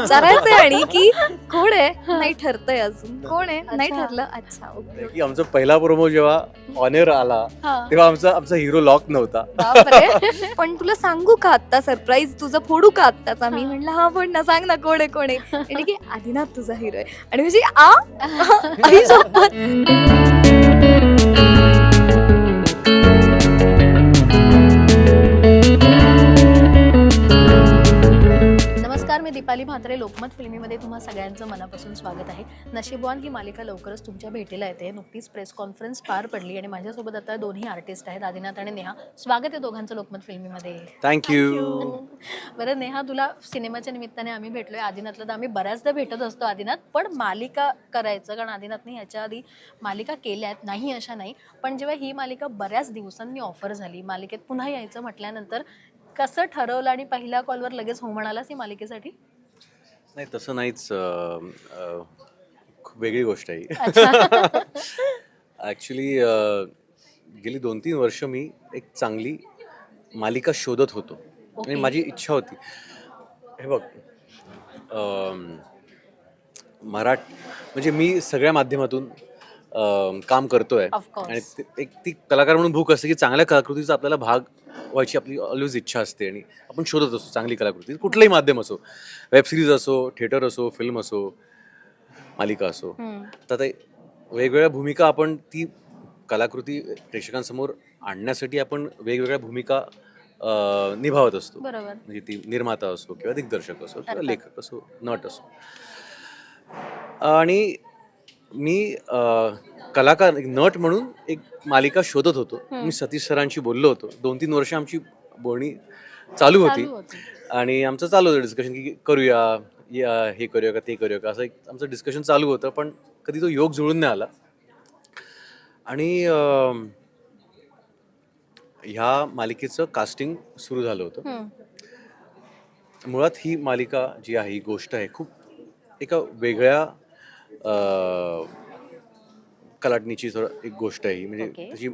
विचारायचंय आणि की कोण आहे? नाही ठरतंय अजून. कोण आहे? नाही अच्छा. ठरलं? अच्छा ओके. की आमचा पहिला प्रोमो जेव्हा ऑनेर आला हा. तेव्हा आमचा आमचा हिरो लॉक नव्हता. बापरे. पण तुला सांगू का आत्ता? सरप्राईज तुझं फोडू का आत्ताचा? मी म्हणलं हा पण ना सांग ना कोण आहे कोण आहे? की आदिनाथ तुझा हिरो आहे. आणि म्हणजे आ? आई शपथ. मी दीपाली म्हात्रे लोकमत फिल्मीमध्ये तुम्हा सगळ्यांचं मनापासून स्वागत आहे. नशीबवान ही मालिका लवकरच तुमच्या भेटीला येते. नुकतीच प्रेस कॉन्फरन्स पार पडली आणि माझ्यासोबत आता दोन्ही आर्टिस्ट आहेत आदिनाथ आणि नेहा. स्वागत आहे दोघांचं लोकमत फिल्मीमध्ये. थँक्यू बरं नेहा तुला सिनेमाच्या निमित्ताने आम्ही भेटलोय. आदिनाथला तर आम्ही बऱ्याचदा भेटत असतो आदिनाथ. पण मालिका करायचं कारण आदिनाथने याच्या आधी मालिका केल्या आहेत. नाही अशा नाही. पण जेव्हा ही मालिका बऱ्याच दिवसांनी ऑफर झाली मालिकेत पुन्हा यायचं म्हटल्यानंतर कसं ठरवलं आणि पहिल्या कॉलवर लगेच हो म्हणालास ही मालिकेसाठी? नाही तसं नाहीच. अं, अं, खूप वेगळी गोष्ट आहे. अच्छा. ॲक्च्युली गेली दोन तीन वर्ष मी एक चांगली मालिका शोधत होतो. आणि Okay. माझी इच्छा होती. हे बघ अं, मराठ म्हणजे मी सगळ्या माध्यमातून अं, काम करतोय Of course. आणि ते- एक ती कलाकार म्हणून भूक असते की चांगल्या कलाकृतीचा आपल्याला भाग व्हायची आपली ऑलवेज इच्छा असते आणि आपण शोधत असतो चांगली कलाकृती कुठलंही माध्यम असो वेब सिरीज असो थिएटर असो फिल्म असो मालिका असो हम्म. तर ते वेगवेगळ्या भूमिका आपण ती कलाकृती प्रेक्षकांसमोर आणण्यासाठी आपण वेगवेगळ्या भूमिका अं, निभावत असतो बरोबर म्हणजे ती निर्माता असो किंवा दिग्दर्शक असो किंवा अर्थात. लेखक असो नट असो आणि मी अं, कलाकार एक नट म्हणून एक मालिका शोधत होतो. हम्म. मी सतीश सरांशी बोललो होतो. दोन तीन वर्ष आमची बोलणी चालू होती. चालू होती. आणि आमचं चालू होतं डिस्कशन की करूया या हे करूया का ते करूया का असं एक आमचं डिस्कशन चालू होतं पण कधी तो योग जुळून नाही आला. आणि ह्या मालिकेचं कास्टिंग सुरू झालं होतं. हम्म. मुळात ही मालिका जी आहे ही गोष्ट आहे खूप एका वेगळ्या कलाटणीची थोडं एक गोष्ट आहे ही म्हणजे Okay. त्याची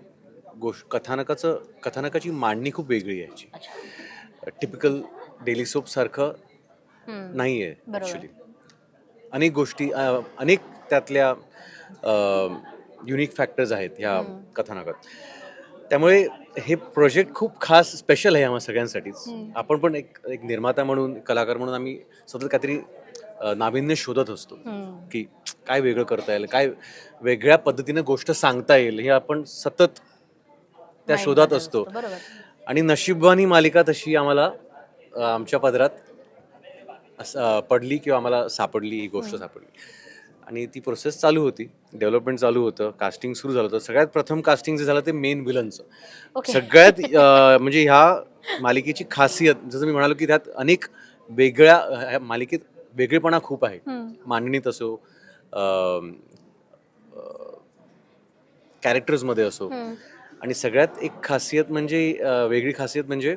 गोष्ट कथानकाचं कथानकाची मांडणी खूप वेगळी आहे याची अच्छा टिपिकल डेली सोप सारखं हम्म. नाही आहे बरोबर. ॲक्च्युली अनेक गोष्टी अ, अनेक त्यातल्या युनिक फॅक्टर्स आहेत ह्या हम्म. कथानकात त्यामुळे हे प्रोजेक्ट खूप खास स्पेशल आहे आम्हा सगळ्यांसाठीच हम्म. आपण पण एक एक निर्माता म्हणून कलाकार म्हणून आम्ही सतत काहीतरी नाविन्य शोधत असतो. की काय वेगळं करता येईल काय वेगळ्या पद्धतीने गोष्ट सांगता येईल हे आपण सतत त्या शोधात असतो. आणि नशीबवान मालिका तशी आम्हाला अ, आमच्या पदरात असं, अ, पडली किंवा आम्हाला सापडली ही गोष्ट सापडली. आणि ती प्रोसेस चालू होती. डेव्हलपमेंट चालू होतं कास्टिंग सुरू झालं होतं. सगळ्यात प्रथम कास्टिंग जे झालं ते मेन विलनचं ओके सगळ्यात अ, म्हणजे ह्या मालिकेची खासियत जसं मी म्हणालो की त्यात अनेक वेगळ्या ह्या मालिकेत वेगळेपणा खूप आहे. मांडणीत असो कॅरेक्टर्समध्ये असो. आणि सगळ्यात एक खासियत म्हणजे वेगळी खासियत म्हणजे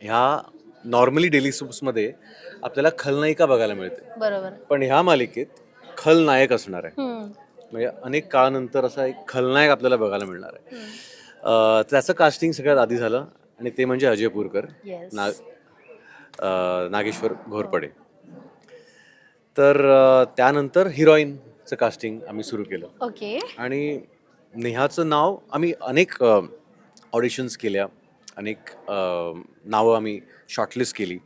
ह्या नॉर्मली डेली सूप्समध्ये आपल्याला खलनायिका बघायला मिळते बरोबर पण ह्या मालिकेत खलनायक असणार आहे. म्हणजे अनेक काळानंतर असा एक खलनायक आपल्याला बघायला मिळणार आहे त्याचं कास्टिंग सगळ्यात आधी झालं आणि ते म्हणजे अजय पुरकर. ना नागेश्वर घोरपडे. तर त्यानंतर हिरोईनचं कास्टिंग आम्ही सुरू केलं. ओके. आणि नेहाचं नाव आम्ही अनेक ऑडिशन्स केल्या. अनेक नावं आम्ही शॉर्टलिस्ट केली.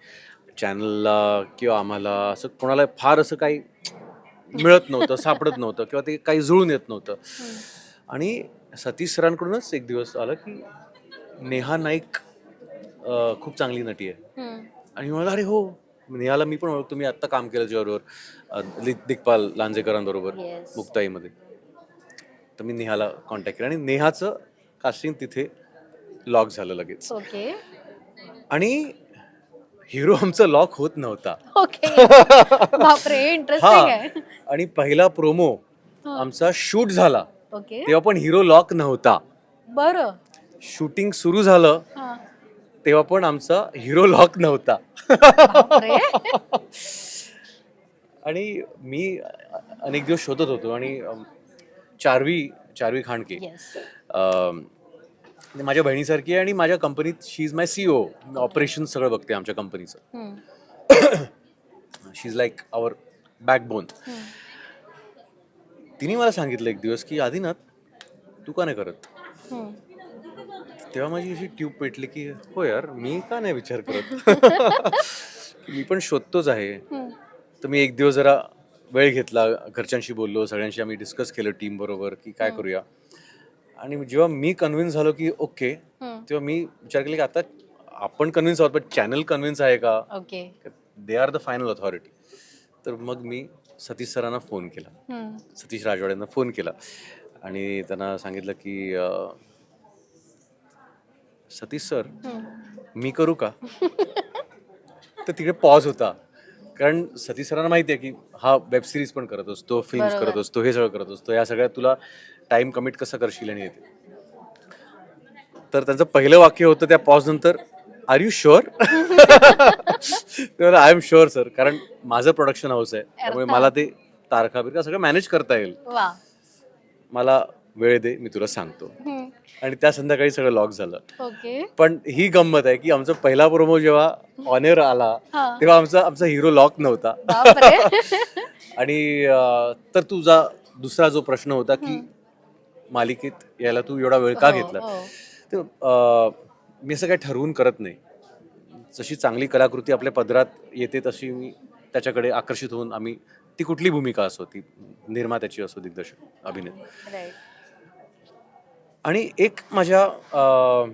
चॅनलला किंवा आम्हाला असं कोणाला फार असं काही मिळत नव्हतं सापडत नव्हतं किंवा ते काही जुळून येत नव्हतं. आणि सतीश सरांकडूनच एक दिवस आलं की नेहा नाईक खूप चांगली नटी आहे. आणि मला अरे हो. नेहाला मी पण ओळखतो. मी आत्ता काम केलं दिक- दिग्पाल लांजेकरांबरोबर Yes. मुक्ताईमध्ये. तर मी नेहाला कॉन्टॅक्ट केला आणि नेहाचं कास्टिंग तिथे लॉक झालं लगेच. ओके आणि हिरो आमचं लॉक होत नव्हता. ओके बापरे इंटरेस्टिंग हा. आहे. आणि पहिला प्रोमो हा. आमचा शूट झाला. ओके तेव्हा पण हिरो लॉक नव्हता. बरं. शूटिंग सुरू झालं. हा. तेव्हा पण आमचा हिरो लॉक नव्हता. आणि मी अनेक दिवस शोधत होतो आणि चारवी चारवी खांडके. माझ्या बहिणीसारखी आहे आणि माझ्या कंपनीत she is my CO operation सगळं बघते आमच्या कंपनीचं. She is like our backbone तिने मला सांगितलं एक दिवस की आदिनाथ तू का नाही करत. तेव्हा माझी अशी ट्यूब पेटली की हो यार मी का नाही विचार करत? मी पण शोधतोच आहे. तर मी एक दिवस जरा वेळ घेतला घरच्यांशी बोललो सगळ्यांशी आम्ही डिस्कस केलं टीम बरोबर की काय करूया. आणि जेव्हा मी कन्व्हिन्स झालो की ओके. तेव्हा मी विचार केला की आता आपण कन्व्हिन्स आहोत पण चॅनल कन्व्हिन्स आहे का? Okay. They are the final authority तर मग मी सतीश सरांना फोन केला. सतीश राजवाड्यांना फोन केला. आणि त्यांना सांगितलं की सतीश सर. मी करू का? तर तिकडे पॉज होता. कारण सतीश सरांना माहिती आहे की हा वेब सिरीज पण करत असतो फिल्म बरोबर. करत असतो हे सगळं करत असतो. या सगळ्यात तुला टाइम कमिट कसं करशील आणि येते तर त्यांचं पहिलं वाक्य होतं त्या पॉज नंतर are you sure I am sure sir कारण माझं प्रोडक्शन हाऊस आहे. त्यामुळे मला ते तारखा बिरखा सगळं मॅनेज करता येईल. मला वेळ दे मी तुला सांगतो. आणि त्या संध्याकाळी सगळं लॉक झालं. पण ही गंमत आहे की आमचा पहिला प्रोमो जेव्हा ऑनेर आला. तेव्हा आमचा आमचा हिरो लॉक नव्हता. आणि तर तुझा दुसरा जो प्रश्न होता की मालिकेत यायला तू एवढा वेळ का हो, घेतला? हो. ते अं, मी असं काही ठरवून करत नाही. जशी चांगली कलाकृती आपल्या पदरात येते तशी मी त्याच्याकडे आकर्षित होऊन आम्ही ती कुठली भूमिका असो ती निर्मात्याची असो दिग्दर्शक अभिनय Right. आणि एक माझ्या अं,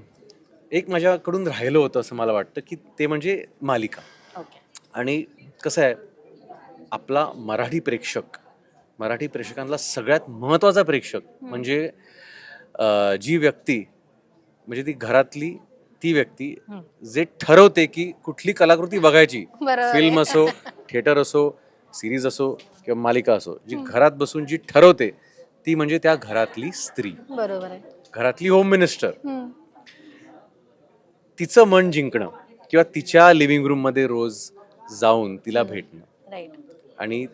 एक माझ्याकडून राहिलं होतं असं मला वाटतं की ते म्हणजे मालिका. ओके. आणि कसं आहे आपला मराठी प्रेक्षक मराठी प्रेक्षकांना सगळ्यात महत्त्वाचा प्रेक्षक म्हणजे अं, जी व्यक्ती म्हणजे ती घरातली ती व्यक्ती हम्म. जे ठरवते की कुठली कलाकृती बघायची. बरोबर. आहे. फिल्म असो थिएटर असो सिरीज असो किंवा मालिका असो जी घरात बसून जी ठरवते ती म्हणजे त्या घरातली स्त्री. बरोबर आहे. घरातली होम मिनिस्टर हम्म. तिचं मन जिंकणं किंवा तिच्या लिव्हिंग रूममध्ये रोज जाऊन तिला भेटणं. राईट आणि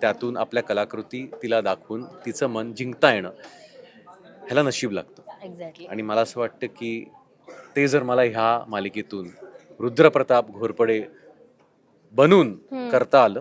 त्यातून आपल्या कलाकृती तिला दाखवून तिचं मन जिंकता येणं ह्याला नशीब लागतं. एक्झॅक्टली आणि मला असं वाटतं की ते जर मला ह्या मालिकेतून रुद्रप्रताप घोरपडे बनून करता आलं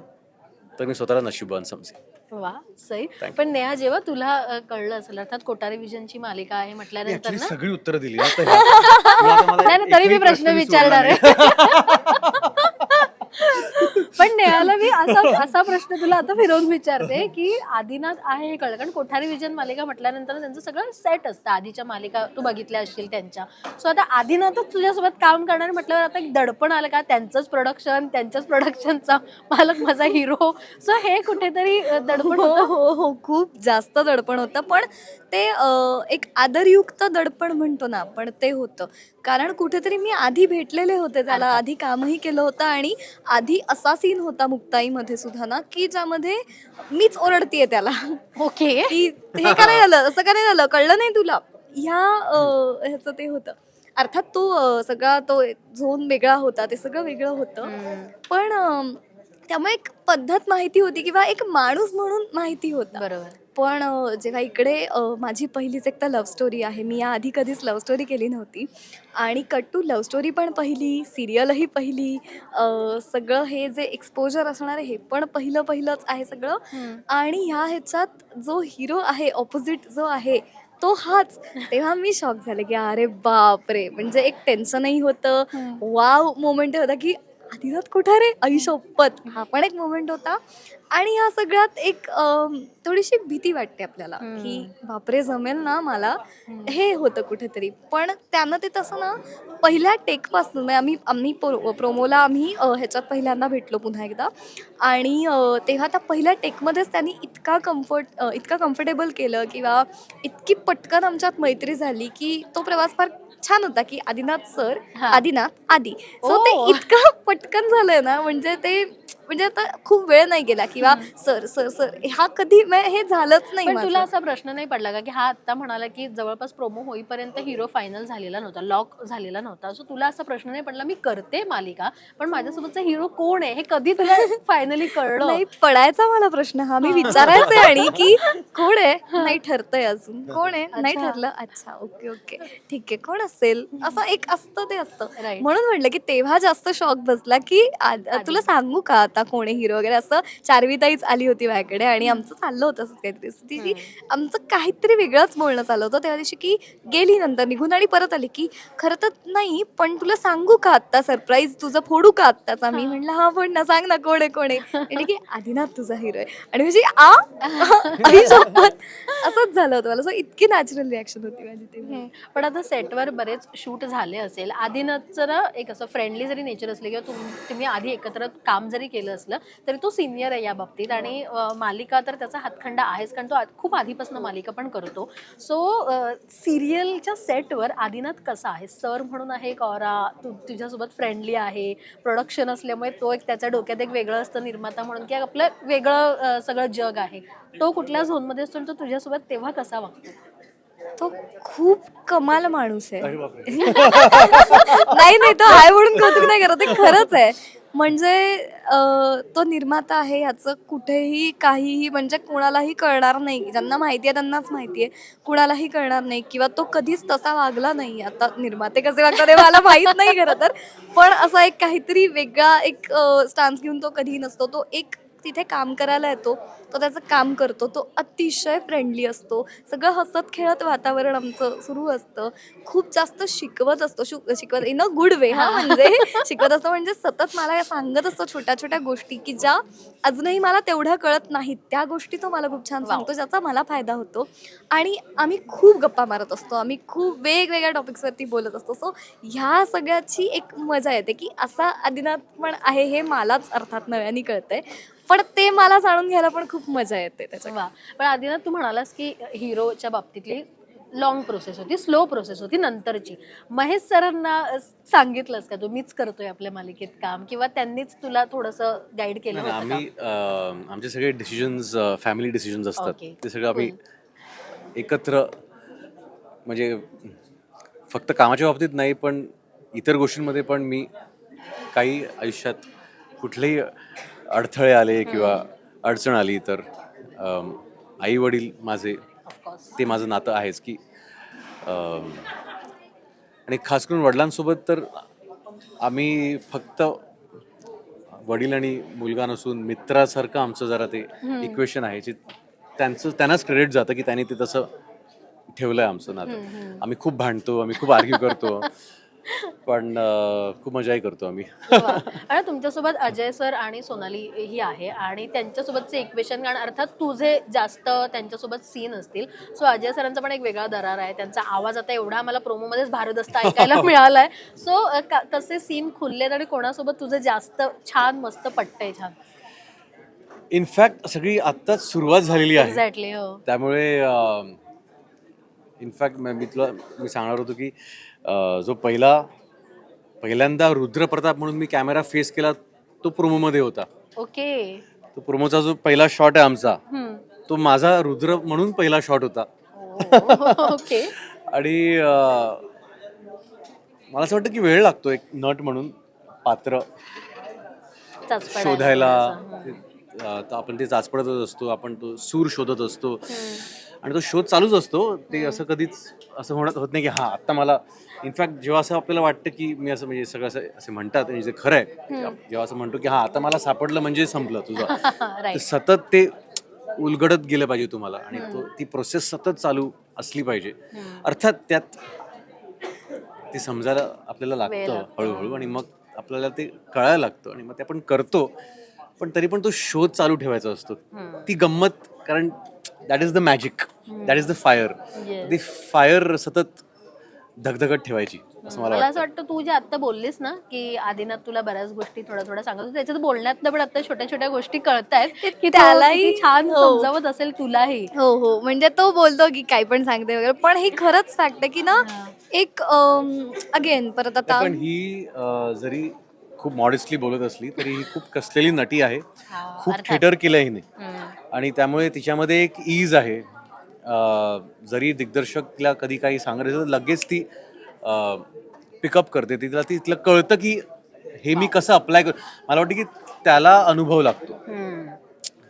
तर मी स्वतःला नशीबवान समजेन. वा सई. Thank. पण नेहा जेव्हा तुला अ, कळलं असेल अर्थात कोटारी विजनची मालिका आहे म्हटल्यानंतर ना? सगळी उत्तरं दिली. आता ह्या- मी आता मला नाही नाही, तरी मी प्रश्न मी विचारणार आहे. पण नेहाला मी. असा असा प्रश्न तुला आता फिरवून विचारते की आदिनाथ आहे हे कळलं. कारण कोठारी विजन मालिका म्हटल्यानंतर त्यांचं सगळं सेट असतं. आधीच्या मालिका तू बघितल्या असतील त्यांच्या. सो आता आदिनाथच तुझ्यासोबत काम करणार म्हटल्यावर आता एक दडपण आलं का? त्यांचंच प्रोडक्शन त्यांच्याच प्रोडक्शनचा मालक माझा हिरो सो हे कुठेतरी दडपण हो होतं? हो हो. खूप जास्त दडपण होतं. पण ते एक आदरयुक्त दडपण म्हणतो ना आपण ते होतं. कारण कुठेतरी मी आधी भेटलेले होते त्याला. आधी कामही केलं होतं आणि आधी असा सीन होता मुक्ताईमध्ये सुद्धा ना की ज्यामध्ये मीच ओरडतीये त्याला. ओके. की हे का नाही झालं? असं का नाही झालं? कळलं नाही तुला? ह्या अं, ह्याचं ते होतं. अर्थात तो अं, सगळा तो झोन वेगळा होता ते सगळं वेगळं होतं. पण त्यामुळे एक पद्धत माहिती होती किंवा एक माणूस म्हणून माहिती होता. बरोबर. पण जेव्हा इकडे माझी पहिलीच एक तर लव्ह स्टोरी आहे. मी याआधी कधीच लव्ह स्टोरी केली नव्हती. आणि कट्टू लव्ह स्टोरी पण पहिली सिरियलही पहिली सगळं हे जे एक्सपोजर असणार आहे हे पण पहिलं पहिलंच आहे सगळं. आणि ह्या ह्याच्यात जो हिरो आहे ऑपोजिट जो आहे तो हाच. तेव्हा मी शॉक झाले की अरे बापरे! म्हणजे एक टेन्शनही होतं. वाव मोमेंट होता की आदिनाथ कोठारे आई शपथ हा पण एक मोमेंट होता. आणि ह्या सगळ्यात एक अम, थोडीशी भीती वाटते आपल्याला की बापरे जमेल ना मला? हे होतं कुठेतरी. पण त्यानं ते तसं ना पहिल्या टेकपासून म्हणजे आम्ही आम्ही प्रो प्रोमोला आम्ही अ, ह्याच्यात पहिल्यांदा भेटलो पुन्हा एकदा. आणि अ, तेव्हा त्या पहिल्या टेकमध्येच त्यांनी इतका कम्फर्ट इतका कम्फर्टेबल केलं किंवा इतकी पटकन आमच्यात मैत्री झाली की तो प्रवास फार छान होता की आदिनाथ सर हा. आदिनाथ आदी. सो ते ओ. इतकं पटकन झालंय ना म्हणजे ते म्हणजे आता खूप वेळ नाही गेला किंवा सर सर सर हा कधी म्हणजे हे झालंच नाही पण. तुला असा प्रश्न नाही पडला का की हा आता म्हणाला की जवळपास प्रोमो होईपर्यंत हिरो फायनल झालेला नव्हता लॉक झालेला नव्हता. सो तुला असा प्रश्न नाही पडला मी करते मालिका पण माझ्यासोबतचा हिरो कोण आहे हे कधी तुला फायनली कळलं? नाही पडायचा मला प्रश्न. हा मी विचारायचे आणि की कोण आहे? नाही ठरतंय अजून. कोण आहे? नाही. ठरलं? अच्छा ओके ओके. ठीक आहे कोण असेल? असं एक असतं ते असतं. म्हणून म्हटलं की तेव्हा जास्त शॉक बसला की तुला सांगू का आता? आत्ता कोण आहे हिरो वगैरे असं चारवीताईच आली होती माझ्याकडे आणि आमचं चाललं होतं असंच काहीतरी. असं ती आमचं काहीतरी वेगळंच बोलणं चाललं होतं. तेव्हा दिवशी की गेली नंतर निघून आणि परत आली की खरं तर नाही पण तुला सांगू का आत्ता सरप्राईज तुझं फोडू का आत्ताचा? मी म्हणलं हा पण ना सांग ना कोण आहे कोण आहे? म्हणजे की आदिनाथ तुझा हिरो आहे. आणि म्हणजे आ? असंच झालं होतं मला. सो इतकी नॅचरल रिॲक्शन होती माझी तेव्हा पण आता सेटवर बरेच शूट झाले असेल. आधीनच ना एक असं फ्रेंडली जरी नेचर असले किंवा तुम तुम्ही आधी एकत्र काम जरी केलं असलं तरी तो सिनियर आहे या बाबतीत. आणि मालिका तर त्याचा हातखंडा आहेच कारण तो खूप आधीपासून मालिका पण करतो. सो सिरियलच्या सेटवर आदिनाथ कसा आहे? सर म्हणून आहे का औरा? तू तुझ्यासोबत फ्रेंडली आहे. प्रोडक्शन असल्यामुळे तो एक त्याच्या डोक्यात एक वेगळं असतं निर्माता म्हणून की आपलं वेगळं सगळं जग आहे. तो कुठल्या झोनमध्ये असतो आणि तो तुझ्यासोबत तेव्हा कसा वागतो? तो खूप कमाल माणूस आहे. नाही नाही तो आहे म्हणून कौतुक नाही करत ते खरंच आहे. म्हणजे तो निर्माता आहे याचं कुठेही काहीही म्हणजे कुणालाही कळणार नाही. ज्यांना माहिती आहे त्यांनाच माहिती आहे. कुणालाही कळणार नाही किंवा तो कधीच तसा वागला नाही. आता निर्माते कसे वागतात हे मला माहीत नाही खरं तर. पण असा एक काहीतरी वेगळा एक स्टान्स घेऊन तो कधीही नसतो. तो एक तिथे काम करायला येतो. तो त्याचं काम करतो तो अतिशय फ्रेंडली असतो. सगळं हसत खेळत वातावरण आमचं सुरू असतं. खूप जास्त शिकवत असतो शु शिकवत इन अ गुड वे हा म्हणजे शिकवत असतो म्हणजे सतत मला सांगत असतो छोट्या छोट्या गोष्टी की ज्या अजूनही मला तेवढ्या कळत नाहीत. त्या गोष्टी तो मला खूप छान सांगतो ज्याचा मला फायदा होतो. आणि आम्ही खूप गप्पा मारत असतो. आम्ही खूप वेगवेगळ्या टॉपिक्सवरती बोलत असतो. सो ह्या सगळ्याची एक मजा येते की असा आदिनाथ पण आहे हे मलाच अर्थात नव्याने कळतंय. पण ते मला जाणून घ्यायला पण खूप मजा येते त्याच्या वा. पण आदिनाथ तू म्हणालास की हिरोच्या बाबतीतली लॉंग प्रोसेस होती स्लो प्रोसेस होती नंतरची. महेश सरांना सांगितलंस का तू? मीच करतोय आपल्या मालिकेत काम. किंवा त्यांनीच तुला थोडंसं गाईड केलं नाही, होतं का? आम्ही अं, आमचे सगळे डिसिजन्स फॅमिली डिसिजन्स असतात. Okay. ते सगळं आम्ही एकत्र म्हणजे फक्त कामाच्या बाबतीत नाही पण इतर गोष्टींमध्ये पण मी काही आयुष्यात कुठलेही अडथळे आले किंवा अडचण आली तर आई वडील माझे ते माझं नातं आहेच की आणि खास करून वडिलांसोबत तर आम्ही फक्त वडील आणि मुलगा नसून मित्रासारखं आमचं जरा ते इक्वेशन आहे जे त्यांचं त्यांनाच क्रेडिट जातं की त्यांनी ते तसं ठेवलंय आमचं नातं. आम्ही खूप भांडतो आम्ही खूप आर्ग्यू करतो. पण खूप मजाही करतो आम्ही. आणि तुमच्यासोबत अजय सर आणि सोनाली ही आहे आणि त्यांच्यासोबतचे इक्वेशन कारण अर्थात तुझे जास्त त्यांच्यासोबत सीन असतील. सो अजय सरांचा पण एक वेगळा दरार आहे. त्यांचा आवाज आता एवढा आम्हाला प्रोमोमध्येच भारत असता ऐकायला मिळालाय. सो कसे सीन खुललेत आणि कोणासोबत तुझं जास्त छान मस्त पटतंय छान? इनफॅक्ट सगळी आत्ताच सुरुवात झालेली आहे. एक्झॅक्टली हो. त्यामुळे इनफॅक्ट मी तुला मी सांगणार होतो की जो पहिला पहिल्यांदा रुद्रप्रताप म्हणून मी कॅमेरा फेस केला तो प्रोमोमध्ये होता. ओके. तो प्रोमोचा जो पहिला शॉट आहे आमचा तो माझा रुद्र म्हणून पहिला शॉट होता. ओके. आणि मला असं वाटतं की वेळ लागतो एक नट म्हणून पात्र शोधायला. आपण ते चाचपडतच असतो आपण तो सूर शोधत असतो. आणि तो शोध चालूच असतो. ते असं कधीच असं होणं होत नाही की हा आता मला इनफॅक्ट जेव्हा असं आपल्याला वाटतं की मी असं म्हणजे सगळं असं असे म्हणतात आणि जे खरं आहे जेव्हा असं म्हणतो की हा आता मला सापडलं म्हणजे संपलं तुझं. सतत ते उलगडत गेलं पाहिजे तुम्हाला आणि तो ती प्रोसेस सतत चालू असली पाहिजे. अर्थात त्यात ते समजायला आपल्याला लागतो. हळूहळू आणि मग आपल्याला ते कळायला लागतं आणि मग ते आपण करतो पण तरी पण तो शोध चालू ठेवायचा असतो. ती गंमत कारण that is the magic that is the fire. ती फायर सतत धगधगत ठेवायची असं मला मला असं वाटतं. तू जे आता बोललीस ना की आदिनाथ तुला बऱ्याच गोष्टी थोड्या थोड्या सांगत होती, त्याच्यात बोलण्यातनं पण आता छोट्या छोट्या गोष्टी कळतायत की त्यालाही- छान हो. समजावत असेल तुलाही. हो हो. म्हणजे तो बोलतो की काय पण सांगते वगैरे पण ही खरंच फॅक्ट आहे की ना एक अगेन परत आता पण ही जरी खूप मॉडेस्टली बोलत असली तरी ही खूप कसलेली नटी आहे. खूप अर्थात. थिएटर केलं हिने. आणि त्यामुळे तिच्यामध्ये एक ईज आहे. अं, जरी दिग्दर्शक तिला कधी काही सांगत असेल तर लगेच ती पिकअप करते. ती तिला तिला कळतं की हे मी कसं अप्लाय कर मला वाटतं की त्याला अनुभव लागतो. हम्म.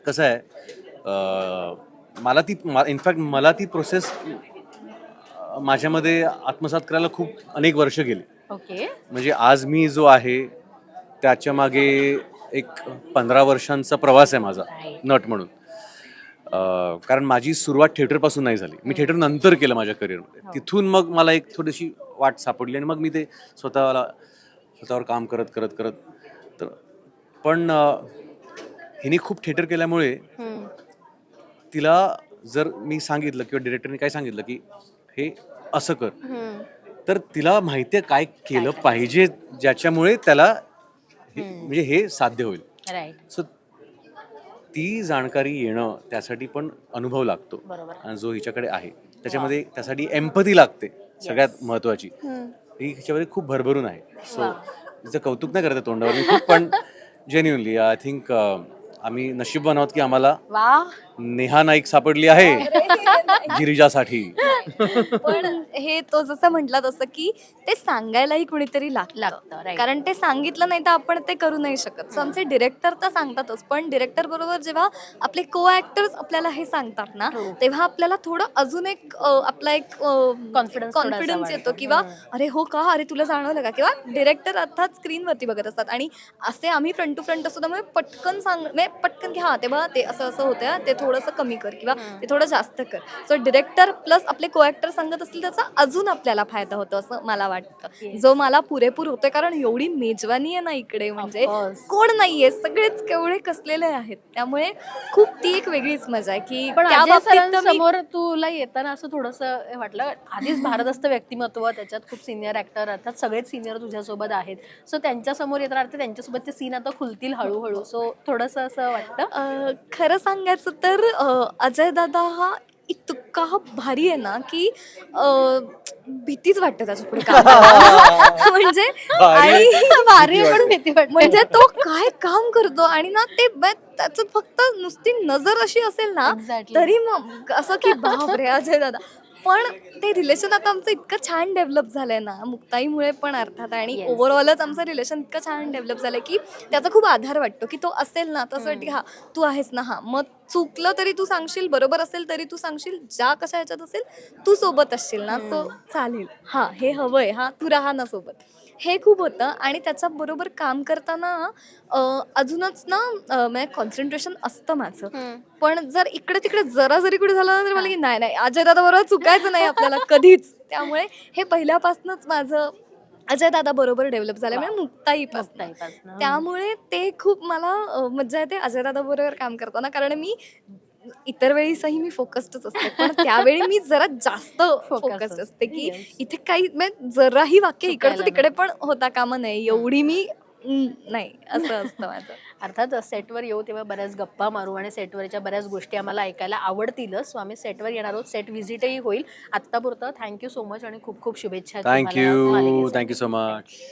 कसं आहे अं, मला ती इनफॅक्ट मला ती प्रोसेस माझ्यामध्ये आत्मसात करायला खूप अनेक वर्ष गेली. ओके. म्हणजे आज मी जो आहे त्याच्यामागे एक पंधरा वर्षांचा प्रवास आहे माझा. नट म्हणून कारण माझी सुरुवात थिएटरपासून नाही झाली मी थिएटर नंतर केलं माझ्या करिअरमध्ये तिथून मग मला एक थोडीशी वाट सापडली आणि मग मी ते स्वतःला स्वतःवर काम करत करत करत तर पण हिने खूप थिएटर केल्यामुळे. तिला जर मी सांगितलं किंवा डिरेक्टरने काय सांगितलं की हे असं कर. तर तिला माहिती आहे काय केलं पाहिजे ज्याच्यामुळे त्याला हे- म्हणजे हे साध्य होईल. राईट सो ती जाणकारी येणं त्यासाठी पण अनुभव लागतो. बरोबर. आणि जो हिच्याकडे आहे त्याच्यामध्ये त्यासाठी एम्पथी लागते सगळ्यात महत्वाची. ही हिच्यामध्ये खूप भरभरून आहे. सो तिचं कौतुक नाही करत आहे तोंडावर. मी खूप पण जेन्युनली आय थिंक आम्ही नशीबवान आहोत की आम्हाला वा नेहा नाईक सापडली आहे. गिरिजासाठी. पण हे तो जसं म्हटला तसं की ते सांगायलाही कुणीतरी लागतं. right. कारण ते सांगितलं नाही तर आपण ते करू नाही शकत. सो आमचे डिरेक्टर तर सांगतातच पण डिरेक्टर बरोबर जेव्हा आपले को ऍक्टर्स आपल्याला हे सांगतात ना हो. तेव्हा आपल्याला थोडं अजून एक अ, आपला एक कॉन्फिडन्स वाढतो. येतो किंवा अरे हो का? अरे तुला जाणवलं का? किंवा डिरेक्टर अर्थात स्क्रीनवरती बघत असतात. आणि असे आम्ही फ्रंट टू फ्रंट असतो त्यामुळे पटकन सांग म्हणजे पटकन की हा तेव्हा ते असं असं होतं ते थोडंसं कमी कर किंवा ते थोडं जास्त कर. सो डिरेक्टर प्लस आपले को ऍक्टर सांगत असतील त्याचा अजून आपल्याला फायदा होतो असं मला वाटतं. जो मला पुरेपूर होतोय कारण एवढी मेजवानी आहे ना इकडे म्हणजे. कोण नाहीये. सगळेच केवढे कसलेले आहेत. त्यामुळे खूप ती एक वेगळीच मजा आहे की सरांसमोर तुला येताना असं थोडस वाटलं आधीच भारदस्त व्यक्तिमत्व त्याच्यात खूप सिनियर ऍक्टर अर्थात सगळेच सिनियर तुझ्यासोबत आहेत. सो त्यांच्यासमोर येताना त्यांच्यासोबत ते सीन आता खुलतील हळूहळू. सो थोडस असं वाटतं? खरं सांगायचं तर अजय दादा हा इतका भारी आहे ना की अ, भीतीच वाटते त्याच्या पुढे काम करायला. म्हणजे आणि भारी पण भीती वाटते म्हणजे तो काय काम करतो आणि ना ते ब- त्याचं फक्त नुसती नजर अशी असेल ना Exactly. तरी मग असं की बापरे अजय दादा पण ते रिलेशन आता आमचं इतकं छान डेव्हलप झालंय ना मुक्ताईमुळे पण अर्थात. आणि Yes. ओव्हरऑलच आमचं रिलेशन इतकं छान डेव्हलप झालंय की त्याचा खूप आधार वाटतो की तो असेल ना तसं वाटतं की हा तू आहेस ना हा. मग चुकलं तरी तू सांगशील बरोबर असेल तरी तू सांगशील ज्या कशा ह्याच्यात असेल तू सोबत असशील ना सो चालेल. हा हे हवंय. हा तू राहा ना सोबत. हे खूप होतं आणि त्याच्याबरोबर काम करताना अजूनच ना म्हणजे कॉन्सन्ट्रेशन असतं माझं. पण जर इकडे तिकडे जरा जरी कुठे झालं तर मला की नाही नाही अजय दादा बरोबर चुकायचं नाही आपल्याला कधीच. त्यामुळे हे पहिल्यापासूनच माझं अजय दादा बरोबर डेव्हलप झालं म्हणजे मुक्ताईपासून. मुक्ताईपासनं. त्यामुळे ते खूप मला मज्जा येते अजय दादा बरोबर काम करताना. कारण मी इतर वेळीसही मी फोकस्डच असते पण त्यावेळी मी जरा जास्त फोकस्ड असते. की. इथे काही जराही वाक्य इकडचं तिकडे पण होता कामा नाही एवढी मी नाही असं असतं माझं. अर्थात सेटवर येऊ तेव्हा बऱ्याच गप्पा मारू आणि सेटवरच्या बऱ्याच गोष्टी आम्हाला ऐकायला आवडतीलच. सो आम्ही सेटवर येणार आहोत सेट व्हिजिटही होईल. आत्तापुरतं थँक्यू सो मच आणि खूप खूप शुभेच्छा तुम्हाला. थँक्यू. Thank you so much